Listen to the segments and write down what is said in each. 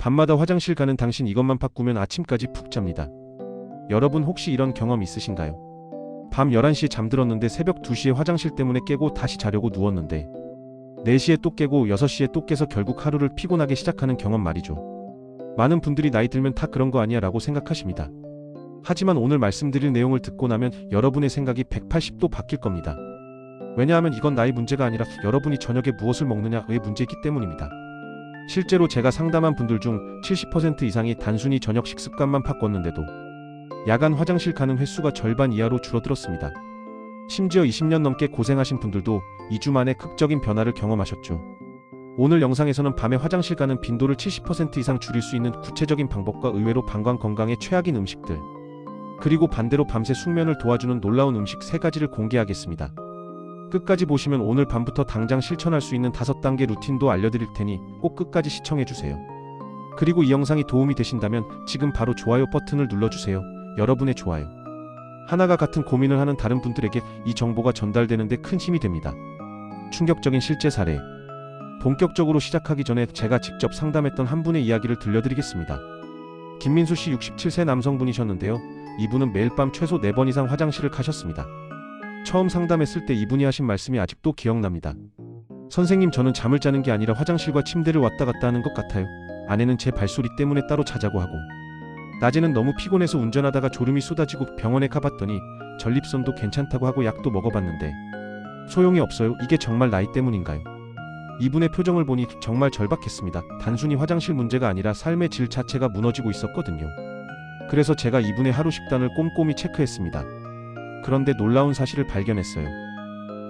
밤마다 화장실 가는 당신 이것만 바꾸면 아침까지 푹 잡니다. 여러분 혹시 이런 경험 있으신가요? 밤 11시에 잠들었는데 새벽 2시에 화장실 때문에 깨고 다시 자려고 누웠는데 4시에 또 깨고 6시에 또 깨서 결국 하루를 피곤하게 시작하는 경험 말이죠. 많은 분들이 나이 들면 다 그런 거 아니야 라고 생각하십니다. 하지만 오늘 말씀드릴 내용을 듣고 나면 여러분의 생각이 180도 바뀔 겁니다. 왜냐하면 이건 나이 문제가 아니라 여러분이 저녁에 무엇을 먹느냐의 문제이기 때문입니다. 실제로 제가 상담한 분들 중 70% 이상이 단순히 저녁 식습관만 바꿨는데도 야간 화장실 가는 횟수가 절반 이하로 줄어들었습니다. 심지어 20년 넘게 고생하신 분들도 2주 만에 극적인 변화를 경험하셨죠. 오늘 영상에서는 밤에 화장실 가는 빈도를 70% 이상 줄일 수 있는 구체적인 방법과 의외로 방광 건강에 최악인 음식들, 그리고 반대로 밤새 숙면을 도와주는 놀라운 음식 3가지를 공개하겠습니다. 끝까지 보시면 오늘 밤부터 당장 실천할 수 있는 5단계 루틴도 알려드릴 테니 꼭 끝까지 시청해주세요. 그리고 이 영상이 도움이 되신다면 지금 바로 좋아요 버튼을 눌러주세요. 여러분의 좋아요. 하나가 같은 고민을 하는 다른 분들에게 이 정보가 전달되는데 큰 힘이 됩니다. 충격적인 실제 사례. 본격적으로 시작하기 전에 제가 직접 상담했던 한 분의 이야기를 들려드리겠습니다. 김민수 씨 67세 남성분이셨는데요. 이분은 매일 밤 최소 4번 이상 화장실을 가셨습니다. 처음 상담했을 때 이분이 하신 말씀이 아직도 기억납니다. 선생님 저는 잠을 자는 게 아니라 화장실과 침대를 왔다 갔다 하는 것 같아요. 아내는 제 발소리 때문에 따로 자자고 하고 낮에는 너무 피곤해서 운전하다가 졸음이 쏟아지고 병원에 가봤더니 전립선도 괜찮다고 하고 약도 먹어봤는데 소용이 없어요. 이게 정말 나이 때문인가요? 이분의 표정을 보니 정말 절박했습니다. 단순히 화장실 문제가 아니라 삶의 질 자체가 무너지고 있었거든요. 그래서 제가 이분의 하루 식단을 꼼꼼히 체크했습니다. 그런데 놀라운 사실을 발견했어요.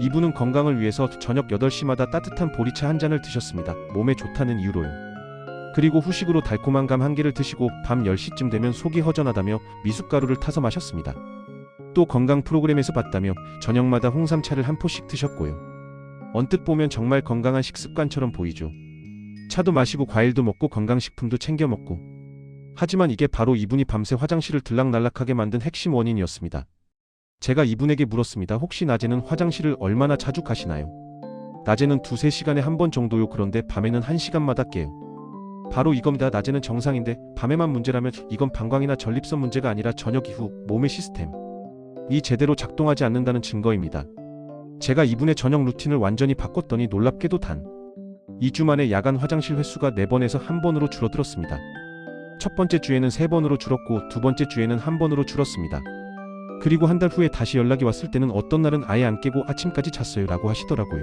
이분은 건강을 위해서 저녁 8시마다 따뜻한 보리차 한 잔을 드셨습니다. 몸에 좋다는 이유로요. 그리고 후식으로 달콤한 감 한 개를 드시고 밤 10시쯤 되면 속이 허전하다며 미숫가루를 타서 마셨습니다. 또 건강 프로그램에서 봤다며 저녁마다 홍삼차를 한 포씩 드셨고요. 언뜻 보면 정말 건강한 식습관처럼 보이죠. 차도 마시고 과일도 먹고 건강식품도 챙겨 먹고. 하지만 이게 바로 이분이 밤새 화장실을 들락날락하게 만든 핵심 원인이었습니다. 제가 이분에게 물었습니다. 혹시 낮에는 화장실을 얼마나 자주 가시나요? 낮에는 두세 시간에 한 번 정도요. 그런데 밤에는 한 시간마다 깨요. 바로 이겁니다. 낮에는 정상인데 밤에만 문제라면 이건 방광이나 전립선 문제가 아니라 저녁 이후 몸의 시스템. 이 제대로 작동하지 않는다는 증거입니다. 제가 이분의 저녁 루틴을 완전히 바꿨더니 놀랍게도 단 2주 만에 야간 화장실 횟수가 4번에서 1번으로 줄어들었습니다. 첫 번째 주에는 3번으로 줄었고 두 번째 주에는 1번으로 줄었습니다. 그리고 한 달 후에 다시 연락이 왔을 때는 어떤 날은 아예 안 깨고 아침까지 잤어요 라고 하시더라고요.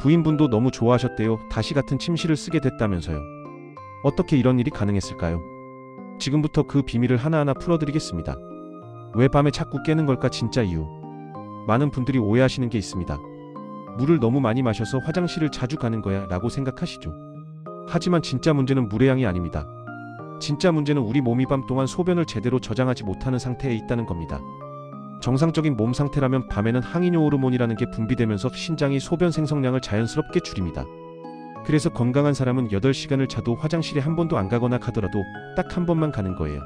부인분도 너무 좋아하셨대요. 다시 같은 침실을 쓰게 됐다면서요. 어떻게 이런 일이 가능했을까요? 지금부터 그 비밀을 하나하나 풀어드리겠습니다. 왜 밤에 자꾸 깨는 걸까 진짜 이유. 많은 분들이 오해하시는 게 있습니다. 물을 너무 많이 마셔서 화장실을 자주 가는 거야 라고 생각하시죠. 하지만 진짜 문제는 물의 양이 아닙니다. 진짜 문제는 우리 몸이 밤 동안 소변을 제대로 저장하지 못하는 상태에 있다는 겁니다. 정상적인 몸 상태라면 밤에는 항이뇨 호르몬이라는 게 분비되면서 신장이 소변 생성량을 자연스럽게 줄입니다. 그래서 건강한 사람은 8시간을 자도 화장실에 한 번도 안 가거나 가더라도 딱 한 번만 가는 거예요.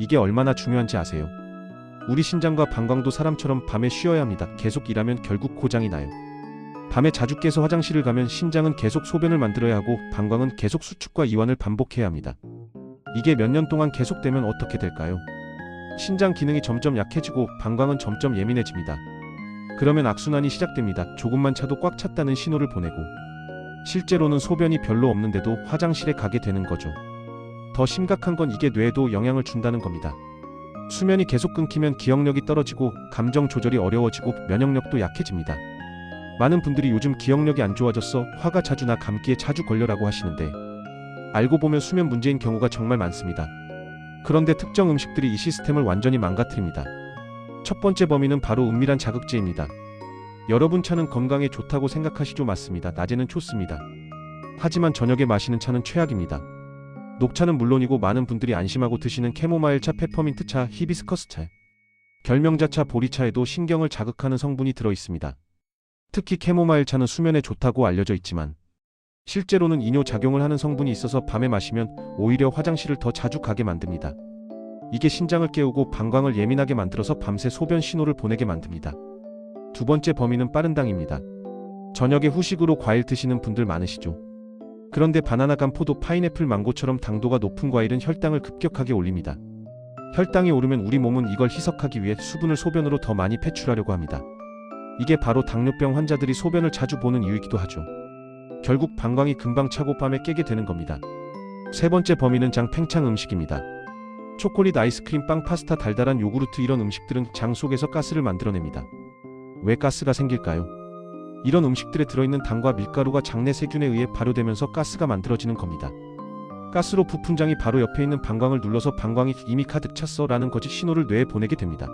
이게 얼마나 중요한지 아세요? 우리 신장과 방광도 사람처럼 밤에 쉬어야 합니다. 계속 일하면 결국 고장이 나요. 밤에 자주 깨서 화장실을 가면 신장은 계속 소변을 만들어야 하고 방광은 계속 수축과 이완을 반복해야 합니다. 이게 몇 년 동안 계속되면 어떻게 될까요? 신장 기능이 점점 약해지고 방광은 점점 예민해집니다. 그러면 악순환이 시작됩니다. 조금만 차도 꽉 찼다는 신호를 보내고 실제로는 소변이 별로 없는데도 화장실에 가게 되는 거죠. 더 심각한 건 이게 뇌에도 영향을 준다는 겁니다. 수면이 계속 끊기면 기억력이 떨어지고 감정 조절이 어려워지고 면역력도 약해집니다. 많은 분들이 요즘 기억력이 안 좋아졌어 화가 자주 나 감기에 자주 걸려라고 하시는데 알고 보면 수면 문제인 경우가 정말 많습니다. 그런데 특정 음식들이 이 시스템을 완전히 망가뜨립니다. 첫 번째 범인은 바로 은밀한 자극제입니다. 여러분 차는 건강에 좋다고 생각하시죠? 맞습니다. 낮에는 좋습니다. 하지만 저녁에 마시는 차는 최악입니다. 녹차는 물론이고 많은 분들이 안심하고 드시는 캐모마일 차, 페퍼민트 차, 히비스커스 차, 결명자 차, 보리차에도 신경을 자극하는 성분이 들어 있습니다. 특히 캐모마일 차는 수면에 좋다고 알려져 있지만 실제로는 이뇨 작용을 하는 성분이 있어서 밤에 마시면 오히려 화장실을 더 자주 가게 만듭니다. 이게 신장을 깨우고 방광을 예민하게 만들어서 밤새 소변 신호를 보내게 만듭니다. 두 번째 범인은 빠른 당입니다. 저녁에 후식으로 과일 드시는 분들 많으시죠? 그런데 바나나감, 포도, 파인애플, 망고처럼 당도가 높은 과일은 혈당을 급격하게 올립니다. 혈당이 오르면 우리 몸은 이걸 희석하기 위해 수분을 소변으로 더 많이 배출하려고 합니다. 이게 바로 당뇨병 환자들이 소변을 자주 보는 이유이기도 하죠. 결국 방광이 금방 차고 밤에 깨게 되는 겁니다. 세 번째 범위는 장 팽창 음식입니다. 초콜릿, 아이스크림, 빵, 파스타, 달달한 요구르트 이런 음식들은 장 속에서 가스를 만들어냅니다. 왜 가스가 생길까요? 이런 음식들에 들어있는 당과 밀가루가 장내 세균에 의해 발효되면서 가스가 만들어지는 겁니다. 가스로 부푼 장이 바로 옆에 있는 방광을 눌러서 방광이 이미 가득 찼어 라는 거짓 신호를 뇌에 보내게 됩니다.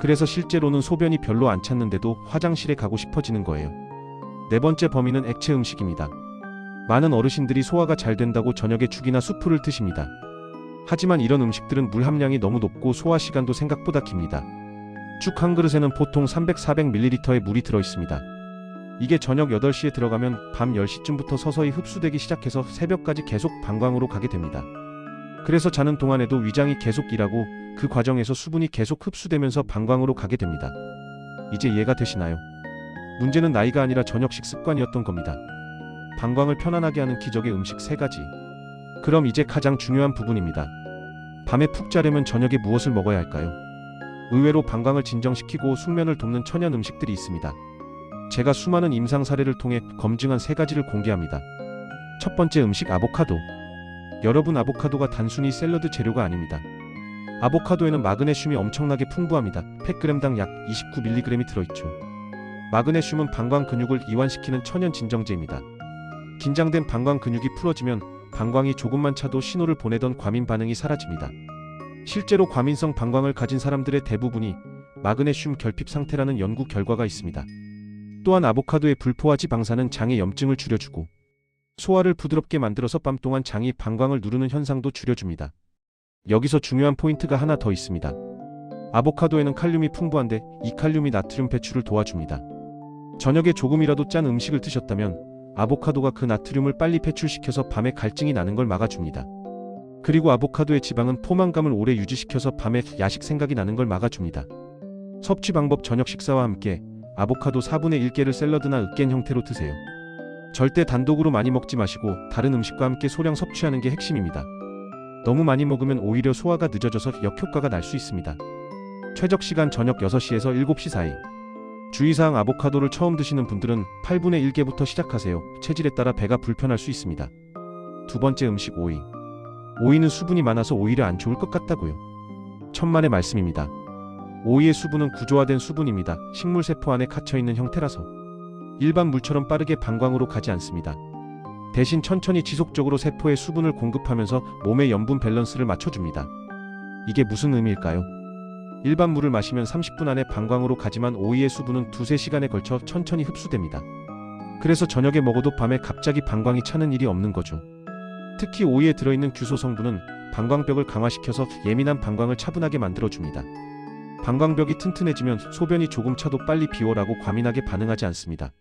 그래서 실제로는 소변이 별로 안 찼는데도 화장실에 가고 싶어지는 거예요. 네 번째 범위는 액체 음식입니다. 많은 어르신들이 소화가 잘 된다고 저녁에 죽이나 수프를 드십니다. 하지만 이런 음식들은 물 함량이 너무 높고 소화 시간도 생각보다 깁니다. 죽 한 그릇에는 보통 300-400ml의 물이 들어 있습니다. 이게 저녁 8시에 들어가면 밤 10시쯤부터 서서히 흡수되기 시작해서 새벽까지 계속 방광으로 가게 됩니다. 그래서 자는 동안에도 위장이 계속 일하고 그 과정에서 수분이 계속 흡수되면서 방광으로 가게 됩니다. 이제 이해가 되시나요? 문제는 나이가 아니라 저녁식 습관이었던 겁니다. 방광을 편안하게 하는 기적의 음식 세 가지. 그럼 이제 가장 중요한 부분입니다. 밤에 푹 자려면 저녁에 무엇을 먹어야 할까요? 의외로 방광을 진정시키고 숙면을 돕는 천연 음식들이 있습니다. 제가 수많은 임상 사례를 통해 검증한 세 가지를 공개합니다. 첫 번째 음식 아보카도. 여러분 아보카도가 단순히 샐러드 재료가 아닙니다. 아보카도에는 마그네슘이 엄청나게 풍부합니다. 100g당 약 29mg이 들어있죠. 마그네슘은 방광 근육을 이완시키는 천연 진정제입니다. 긴장된 방광 근육이 풀어지면 방광이 조금만 차도 신호를 보내던 과민 반응이 사라집니다. 실제로 과민성 방광을 가진 사람들의 대부분이 마그네슘 결핍 상태라는 연구 결과가 있습니다. 또한 아보카도의 불포화 지방산은 장의 염증을 줄여주고 소화를 부드럽게 만들어서 밤 동안 장이 방광을 누르는 현상도 줄여줍니다. 여기서 중요한 포인트가 하나 더 있습니다. 아보카도에는 칼륨이 풍부한데 이 칼륨이 나트륨 배출을 도와줍니다. 저녁에 조금이라도 짠 음식을 드셨다면 아보카도가 그 나트륨을 빨리 배출시켜서 밤에 갈증이 나는 걸 막아줍니다. 그리고 아보카도의 지방은 포만감을 오래 유지시켜서 밤에 야식 생각이 나는 걸 막아줍니다. 섭취 방법 저녁 식사와 함께 아보카도 4분의 1개를 샐러드나 으깬 형태로 드세요. 절대 단독으로 많이 먹지 마시고 다른 음식과 함께 소량 섭취하는 게 핵심입니다. 너무 많이 먹으면 오히려 소화가 늦어져서 역효과가 날 수 있습니다. 최적 시간 저녁 6시에서 7시 사이. 주의사항 아보카도를 처음 드시는 분들은 8분의 1개부터 시작하세요. 체질에 따라 배가 불편할 수 있습니다. 두 번째 음식 오이. 오이는 수분이 많아서 오히려 안 좋을 것 같다고요. 천만의 말씀입니다. 오이의 수분은 구조화된 수분입니다. 식물 세포 안에 갇혀 있는 형태라서 일반 물처럼 빠르게 방광으로 가지 않습니다. 대신 천천히 지속적으로 세포에 수분을 공급하면서 몸의 염분 밸런스를 맞춰줍니다. 이게 무슨 의미일까요? 일반 물을 마시면 30분 안에 방광으로 가지만 오이의 수분은 두세 시간에 걸쳐 천천히 흡수됩니다. 그래서 저녁에 먹어도 밤에 갑자기 방광이 차는 일이 없는 거죠. 특히 오이에 들어있는 규소 성분은 방광벽을 강화시켜서 예민한 방광을 차분하게 만들어줍니다. 방광벽이 튼튼해지면 소변이 조금 차도 빨리 비워라고 과민하게 반응하지 않습니다.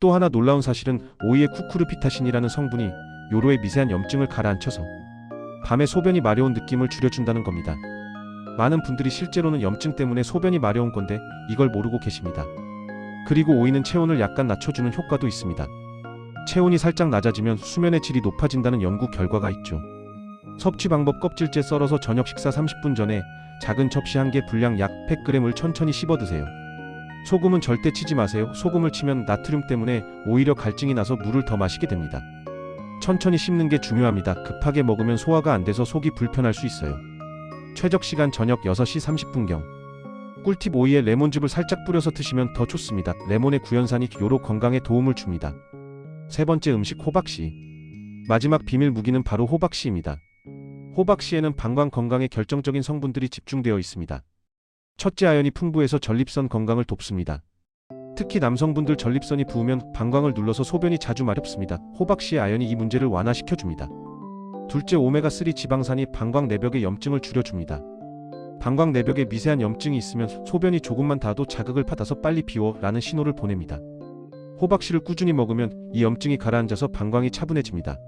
또 하나 놀라운 사실은 오이의 쿠쿠르피타신이라는 성분이 요로의 미세한 염증을 가라앉혀서 밤에 소변이 마려운 느낌을 줄여준다는 겁니다. 많은 분들이 실제로는 염증 때문에 소변이 마려운 건데 이걸 모르고 계십니다. 그리고 오이는 체온을 약간 낮춰주는 효과도 있습니다. 체온이 살짝 낮아지면 수면의 질이 높아진다는 연구 결과가 있죠. 섭취 방법 껍질째 썰어서 저녁 식사 30분 전에 작은 접시 한 개 분량 약 100g을 천천히 씹어 드세요. 소금은 절대 치지 마세요. 소금을 치면 나트륨 때문에 오히려 갈증이 나서 물을 더 마시게 됩니다. 천천히 씹는 게 중요합니다. 급하게 먹으면 소화가 안 돼서 속이 불편할 수 있어요. 최적 시간 저녁 6시 30분경. 꿀팁 오이에 레몬즙을 살짝 뿌려서 드시면 더 좋습니다. 레몬의 구연산이 요로 건강에 도움을 줍니다. 세 번째 음식 호박씨. 마지막 비밀 무기는 바로 호박씨입니다. 호박씨에는 방광 건강에 결정적인 성분들이 집중되어 있습니다. 첫째 아연이 풍부해서 전립선 건강을 돕습니다. 특히 남성분들 전립선이 부으면 방광을 눌러서 소변이 자주 마렵습니다. 호박씨의 아연이 이 문제를 완화시켜줍니다. 둘째 오메가3 지방산이 방광 내벽의 염증을 줄여줍니다. 방광 내벽에 미세한 염증이 있으면 소변이 조금만 닿아도 자극을 받아서 빨리 비워 라는 신호를 보냅니다. 호박씨를 꾸준히 먹으면 이 염증이 가라앉아서 방광이 차분해집니다.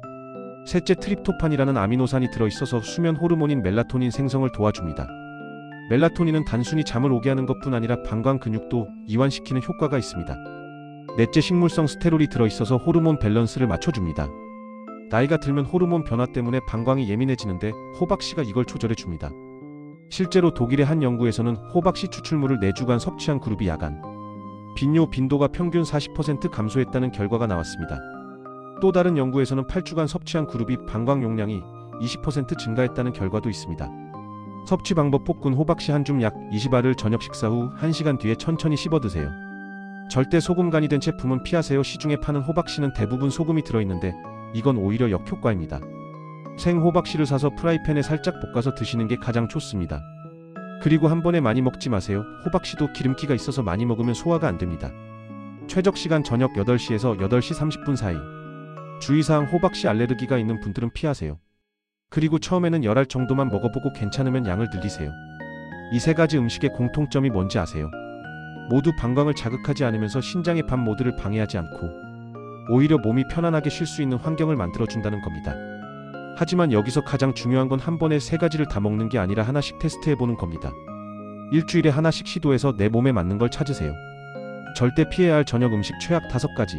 셋째 트립토판이라는 아미노산이 들어있어서 수면 호르몬인 멜라토닌 생성을 도와줍니다. 멜라토닌은 단순히 잠을 오게 하는 것뿐 아니라 방광 근육도 이완시키는 효과가 있습니다. 넷째 식물성 스테롤이 들어있어서 호르몬 밸런스를 맞춰줍니다. 나이가 들면 호르몬 변화 때문에 방광이 예민해지는데 호박씨가 이걸 조절해 줍니다. 실제로 독일의 한 연구에서는 호박씨 추출물을 4주간 섭취한 그룹이 야간 빈뇨 빈도가 평균 40% 감소했다는 결과가 나왔습니다. 또 다른 연구에서는 8주간 섭취한 그룹이 방광 용량이 20% 증가했다는 결과도 있습니다. 섭취 방법 폭군 호박씨 한 줌 약 20알을 저녁 식사 후 1시간 뒤에 천천히 씹어 드세요. 절대 소금 간이 된 제품은 피하세요. 시중에 파는 호박씨는 대부분 소금이 들어있는데 이건 오히려 역효과입니다. 생 호박씨를 사서 프라이팬에 살짝 볶아서 드시는 게 가장 좋습니다. 그리고 한 번에 많이 먹지 마세요. 호박씨도 기름기가 있어서 많이 먹으면 소화가 안 됩니다. 최적 시간 저녁 8시에서 8시 30분 사이. 주의사항 호박씨 알레르기가 있는 분들은 피하세요. 그리고 처음에는 열알 정도만 먹어보고 괜찮으면 양을 늘리세요. 이 세 가지 음식의 공통점이 뭔지 아세요? 모두 방광을 자극하지 않으면서 신장의 밥 모드를 방해하지 않고 오히려 몸이 편안하게 쉴 수 있는 환경을 만들어준다는 겁니다. 하지만 여기서 가장 중요한 건 한 번에 세 가지를 다 먹는 게 아니라 하나씩 테스트해보는 겁니다. 일주일에 하나씩 시도해서 내 몸에 맞는 걸 찾으세요. 절대 피해야 할 저녁 음식 최악 다섯 가지.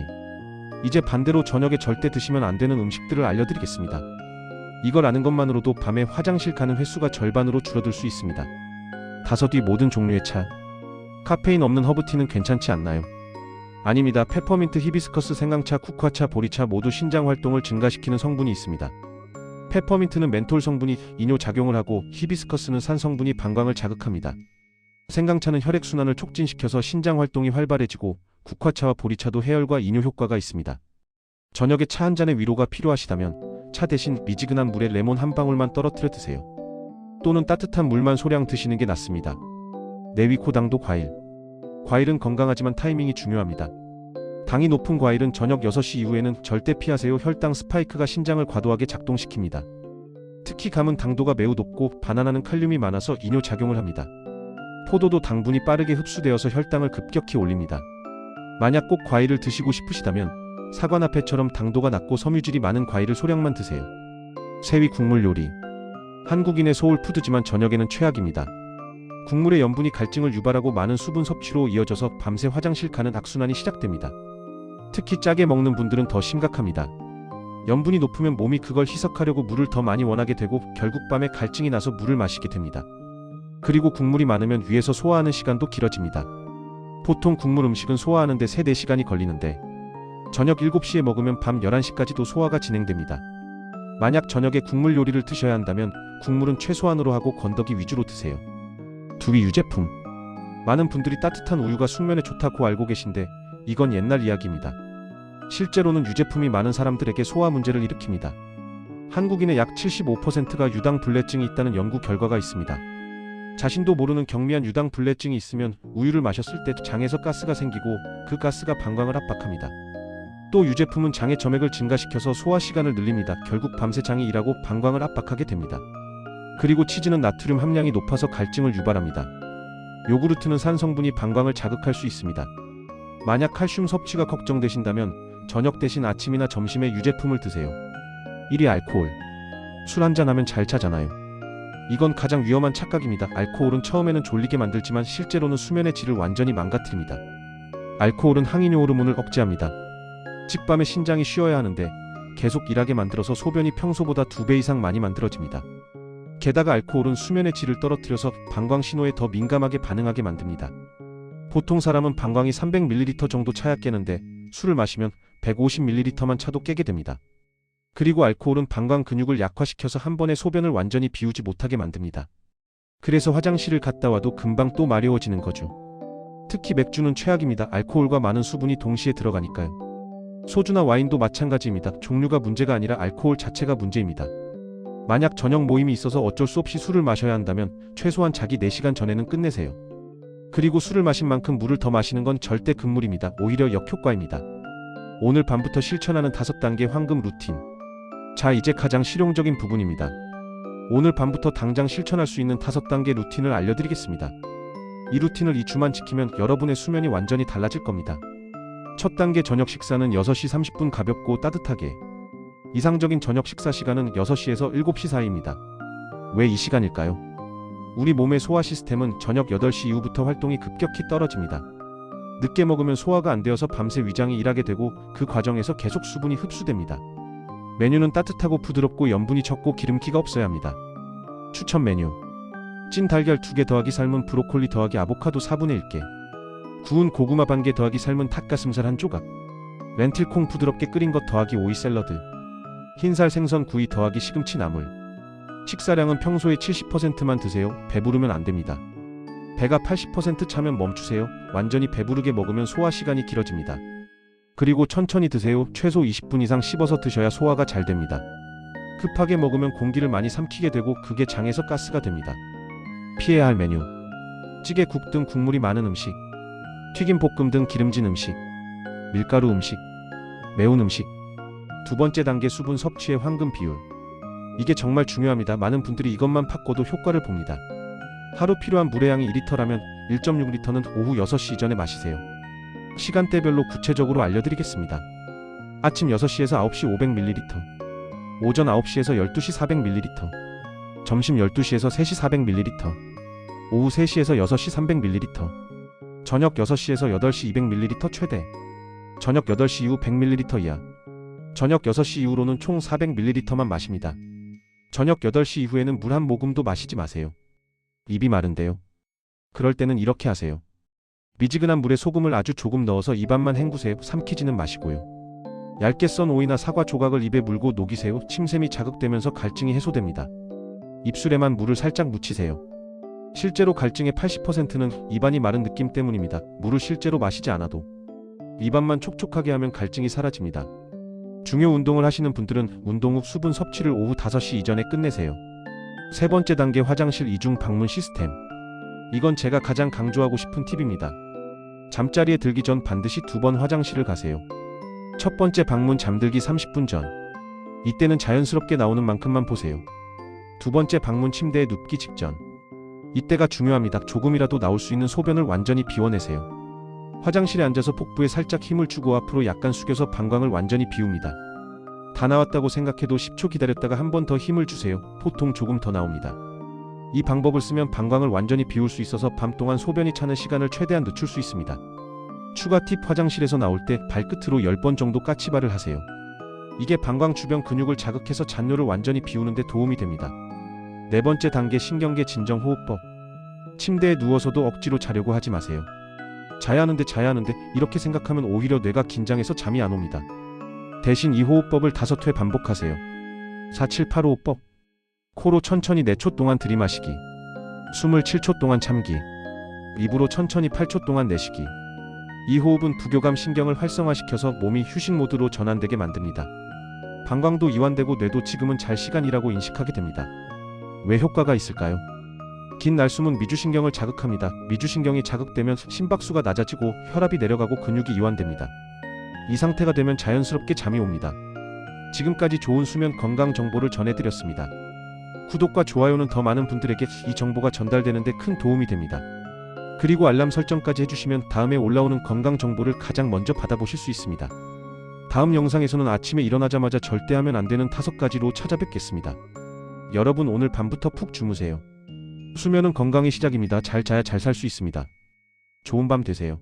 이제 반대로 저녁에 절대 드시면 안 되는 음식들을 알려드리겠습니다. 이걸 아는 것만으로도 밤에 화장실 가는 횟수가 절반으로 줄어들 수 있습니다. 다섯 위 모든 종류의 차. 카페인 없는 허브티는 괜찮지 않나요? 아닙니다. 페퍼민트, 히비스커스, 생강차, 쿠카차, 보리차 모두 신장 활동을 증가시키는 성분이 있습니다. 페퍼민트는 멘톨 성분이 이뇨 작용을 하고 히비스커스는 산 성분이 방광을 자극합니다. 생강차는 혈액 순환을 촉진시켜서 신장 활동이 활발해지고 국화차와 보리차도 해열과 이뇨 효과가 있습니다. 저녁에 차 한 잔의 위로가 필요하시다면 차 대신 미지근한 물에 레몬 한 방울만 떨어뜨려 드세요. 또는 따뜻한 물만 소량 드시는 게 낫습니다. 내위코당도 과일. 과일은 건강하지만 타이밍이 중요합니다. 당이 높은 과일은 저녁 6시 이후에는 절대 피하세요. 혈당 스파이크가 신장을 과도하게 작동시킵니다. 특히 감은 당도가 매우 높고 바나나는 칼륨이 많아서 이뇨 작용을 합니다. 포도도 당분이 빠르게 흡수되어서 혈당을 급격히 올립니다. 만약 꼭 과일을 드시고 싶으시다면 사과나페처럼 당도가 낮고 섬유질이 많은 과일을 소량만 드세요. 새위 국물 요리. 한국인의 소울 푸드지만 저녁에는 최악입니다. 국물의 염분이 갈증을 유발하고 많은 수분 섭취로 이어져서 밤새 화장실 가는 악순환이 시작됩니다. 특히 짜게 먹는 분들은 더 심각합니다. 염분이 높으면 몸이 그걸 희석하려고 물을 더 많이 원하게 되고 결국 밤에 갈증이 나서 물을 마시게 됩니다. 그리고 국물이 많으면 위에서 소화하는 시간도 길어집니다. 보통 국물 음식은 소화하는데 3, 4시간이 걸리는데 저녁 7시에 먹으면 밤 11시까지도 소화가 진행됩니다. 만약 저녁에 국물 요리를 드셔야 한다면 국물은 최소한으로 하고 건더기 위주로 드세요. 두위 유제품. 많은 분들이 따뜻한 우유가 숙면에 좋다고 알고 계신데 이건 옛날 이야기입니다. 실제로는 유제품이 많은 사람들에게 소화 문제를 일으킵니다. 한국인의 약 75%가 유당 불내증이 있다는 연구 결과가 있습니다. 자신도 모르는 경미한 유당 불내증이 있으면 우유를 마셨을 때 장에서 가스가 생기고 그 가스가 방광을 압박합니다. 또 유제품은 장의 점액을 증가시켜서 소화 시간을 늘립니다. 결국 밤새 장이 일하고 방광을 압박하게 됩니다. 그리고 치즈는 나트륨 함량이 높아서 갈증을 유발합니다. 요구르트는 산 성분이 방광을 자극할 수 있습니다. 만약 칼슘 섭취가 걱정되신다면 저녁 대신 아침이나 점심에 유제품을 드세요. 1위 알코올. 술 한잔하면 잘 차잖아요. 이건 가장 위험한 착각입니다. 알코올은 처음에는 졸리게 만들지만 실제로는 수면의 질을 완전히 망가뜨립니다. 알코올은 항이뇨 호르몬을 억제합니다. 즉 밤에 신장이 쉬어야 하는데 계속 일하게 만들어서 소변이 평소보다 두배 이상 많이 만들어집니다. 게다가 알코올은 수면의 질을 떨어뜨려서 방광 신호에 더 민감하게 반응하게 만듭니다. 보통 사람은 방광이 300ml 정도 차야 깨는데 술을 마시면 150ml만 차도 깨게 됩니다. 그리고 알코올은 방광 근육을 약화시켜서 한 번에 소변을 완전히 비우지 못하게 만듭니다. 그래서 화장실을 갔다 와도 금방 또 마려워지는 거죠. 특히 맥주는 최악입니다. 알코올과 많은 수분이 동시에 들어가니까요. 소주나 와인도 마찬가지입니다. 종류가 문제가 아니라 알코올 자체가 문제입니다. 만약 저녁 모임이 있어서 어쩔 수 없이 술을 마셔야 한다면 최소한 자기 4시간 전에는 끝내세요. 그리고 술을 마신 만큼 물을 더 마시는 건 절대 금물입니다. 오히려 역효과입니다. 오늘 밤부터 실천하는 다섯 단계 황금 루틴. 자, 이제 가장 실용적인 부분입니다. 오늘 밤부터 당장 실천할 수 있는 다섯 단계 루틴을 알려드리겠습니다. 이 루틴을 2주만 지키면 여러분의 수면이 완전히 달라질 겁니다. 첫 단계 저녁 식사는 6시 30분 가볍고 따뜻하게. 이상적인 저녁 식사 시간은 6시에서 7시 사이입니다. 왜 이 시간일까요? 우리 몸의 소화 시스템은 저녁 8시 이후부터 활동이 급격히 떨어집니다. 늦게 먹으면 소화가 안 되어서 밤새 위장이 일하게 되고 그 과정에서 계속 수분이 흡수됩니다. 메뉴는 따뜻하고 부드럽고 염분이 적고 기름기가 없어야 합니다. 추천 메뉴. 찐 달걀 2개 더하기 삶은 브로콜리 더하기 아보카도 4분의 1개. 구운 고구마 반 개 더하기 삶은 닭가슴살 한 조각. 렌틸콩 부드럽게 끓인 것 더하기 오이 샐러드. 흰살 생선 구이 더하기 시금치 나물. 식사량은 평소의 70%만 드세요. 배부르면 안 됩니다. 배가 80% 차면 멈추세요. 완전히 배부르게 먹으면 소화 시간이 길어집니다. 그리고 천천히 드세요. 최소 20분 이상 씹어서 드셔야 소화가 잘 됩니다. 급하게 먹으면 공기를 많이 삼키게 되고 그게 장에서 가스가 됩니다. 피해야 할 메뉴. 찌개, 국 등 국물이 많은 음식. 튀김, 볶음 등 기름진 음식. 밀가루 음식. 매운 음식. 두 번째 단계 수분 섭취의 황금 비율. 이게 정말 중요합니다. 많은 분들이 이것만 팠고도 효과를 봅니다. 하루 필요한 물의 양이 2리터라면 1.6리터는 오후 6시 이전에 마시세요. 시간대별로 구체적으로 알려드리겠습니다. 아침 6시에서 9시 500ml, 오전 9시에서 12시 400ml, 점심 12시에서 3시 400ml, 오후 3시에서 6시 300ml, 저녁 6시에서 8시 200ml 최대, 저녁 8시 이후 100ml 이하, 저녁 6시 이후로는 총 400ml만 마십니다. 저녁 8시 이후에는 물 한 모금도 마시지 마세요. 입이 마른데요. 그럴 때는 이렇게 하세요. 미지근한 물에 소금을 아주 조금 넣어서 입안만 헹구세요. 삼키지는 마시고요. 얇게 썬 오이나 사과 조각을 입에 물고 녹이세요. 침샘이 자극되면서 갈증이 해소됩니다. 입술에만 물을 살짝 묻히세요. 실제로 갈증의 80%는 입안이 마른 느낌 때문입니다. 물을 실제로 마시지 않아도 입안만 촉촉하게 하면 갈증이 사라집니다. 중요 운동을 하시는 분들은 운동 후 수분 섭취를 오후 5시 이전에 끝내세요. 세 번째 단계 화장실 이중 방문 시스템. 이건 제가 가장 강조하고 싶은 팁입니다. 잠자리에 들기 전 반드시 두 번 화장실을 가세요. 첫 번째 방문 잠들기 30분 전. 이때는 자연스럽게 나오는 만큼만 보세요. 두 번째 방문 침대에 눕기 직전. 이때가 중요합니다. 조금이라도 나올 수 있는 소변을 완전히 비워내세요. 화장실에 앉아서 복부에 살짝 힘을 주고 앞으로 약간 숙여서 방광을 완전히 비웁니다. 다 나왔다고 생각해도 10초 기다렸다가 한 번 더 힘을 주세요. 보통 조금 더 나옵니다. 이 방법을 쓰면 방광을 완전히 비울 수 있어서 밤 동안 소변이 차는 시간을 최대한 늦출 수 있습니다. 추가 팁 화장실에서 나올 때 발끝으로 10번 정도 까치발을 하세요. 이게 방광 주변 근육을 자극해서 잔뇨를 완전히 비우는 데 도움이 됩니다. 네 번째 단계 신경계 진정 호흡법. 침대에 누워서도 억지로 자려고 하지 마세요. 자야 하는데 자야 하는데 이렇게 생각하면 오히려 뇌가 긴장해서 잠이 안 옵니다. 대신 이 호흡법을 다섯 회 반복하세요. 4785호법. 코로 천천히 4초 동안 들이마시기. 숨을 7초 동안 참기. 입으로 천천히 8초 동안 내쉬기. 이 호흡은 부교감 신경을 활성화시켜서 몸이 휴식 모드로 전환되게 만듭니다. 방광도 이완되고 뇌도 지금은 잘 시간이라고 인식하게 됩니다. 왜 효과가 있을까요? 긴 날숨은 미주신경을 자극합니다. 미주신경이 자극되면 심박수가 낮아지고 혈압이 내려가고 근육이 이완됩니다. 이 상태가 되면 자연스럽게 잠이 옵니다. 지금까지 좋은 수면 건강 정보를 전해드렸습니다. 구독과 좋아요는 더 많은 분들에게 이 정보가 전달되는데 큰 도움이 됩니다. 그리고 알람 설정까지 해주시면 다음에 올라오는 건강 정보를 가장 먼저 받아보실 수 있습니다. 다음 영상에서는 아침에 일어나자마자 절대 하면 안 되는 다섯 가지로 찾아뵙겠습니다. 여러분 오늘 밤부터 푹 주무세요. 수면은 건강의 시작입니다. 잘 자야 잘 살 수 있습니다. 좋은 밤 되세요.